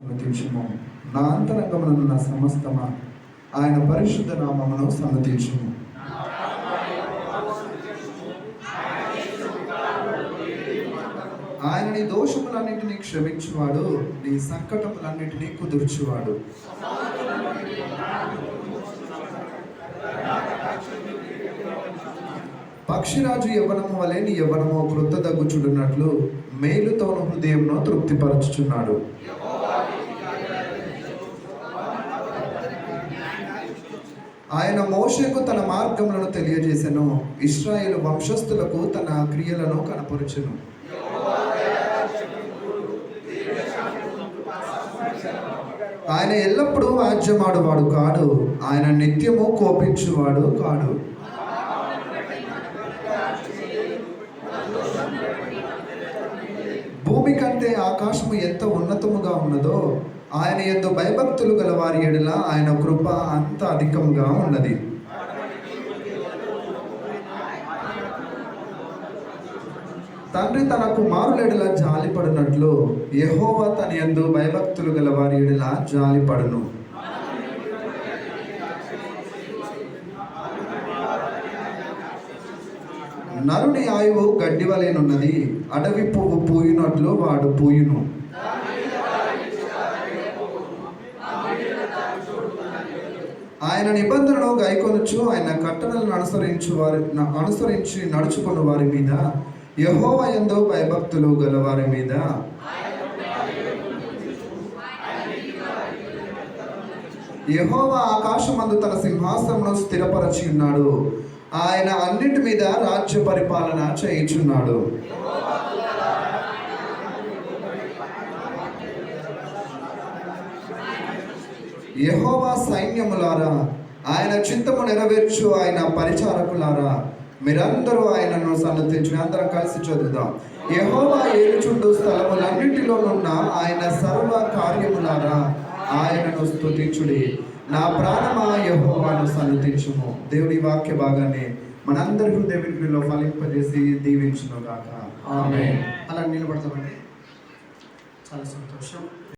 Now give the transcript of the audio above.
సన్నతించుము నా అంతరంగములను నా సమస్తమా ఆయన పరిశుద్ధ నామమును సన్నతించుము ఆయన నీ దోషములన్నింటినీ క్షమించువాడు నీ సంకటములన్నింటినీ కుదుర్చువాడు. పక్షిరాజు యవ్వనము వలె నీ యవ్వనము కృత దగ్గుచుడున్నట్లు మేలుతోను హృదయంలో తృప్తిపరచుచున్నాడు. ఆయన మోషకు తన మార్గములను తెలియజేసెను. ఇస్రాయేల్ వంశస్థులకు తన క్రియలను కనపరుచెను. ఆయన ఎల్లప్పుడూ వాద్యమాడువాడు కాడు. ఆయన నిత్యము కోపించువాడు కాడు. భూమి కంటే ఆకాశము ఎంత ఉన్నతముగా ఉన్నదో ఆయన ఎందు భయభక్తులు గల వారి ఎడల ఆయన కృప అంత అధికంగా ఉన్నది. తండ్రి తన కుమారులెడల జాలిపడినట్లు యహోవా తన యందు భయభక్తులు గల వారి ఎడల జాలిపడును. నరుని ఆయువు గడ్డి వలెనున్నది అడవి పువ్వు పూయినట్లు వాడు పూయును. ఆయన నిబంధనను గైకొనుచు ఆయన కట్టడలను అనుసరించు వారి అనుసరించి నడుచుకున్న వారి మీద. యహోవ ఎందో భయభక్తులు గల వారి మీద. యహోవా ఆకాశమందు తన సింహాసనమును స్థిరపరచి ఉన్నాడు ఆయన అన్నిటి మీద రాజ్య పరిపాలన చేయుచున్నాడు. యెహోవా సైన్యములారా ఆయన చింతము నెరవేర్చు ఆయన పరిచారకులారా. మీరందరూ ఆయనను సన్నతించి అందరం కలిసి చదువుదాం. యెహోవా ఏలుచుండు స్థలములన్నింటిలోనున్న ఆయన సర్వ కార్యములారా ఆయనను స్తుతించుడి. నా ప్రాణమా యెహోవాను సన్నతించుము దేవుడి వాక్య భాగాన్ని మనందరి హృదయ వినికిడిలో ఫలింపజేసి దీవించును గాక ఆమె అలా నిలబడతామండి. చాలా సంతోషం.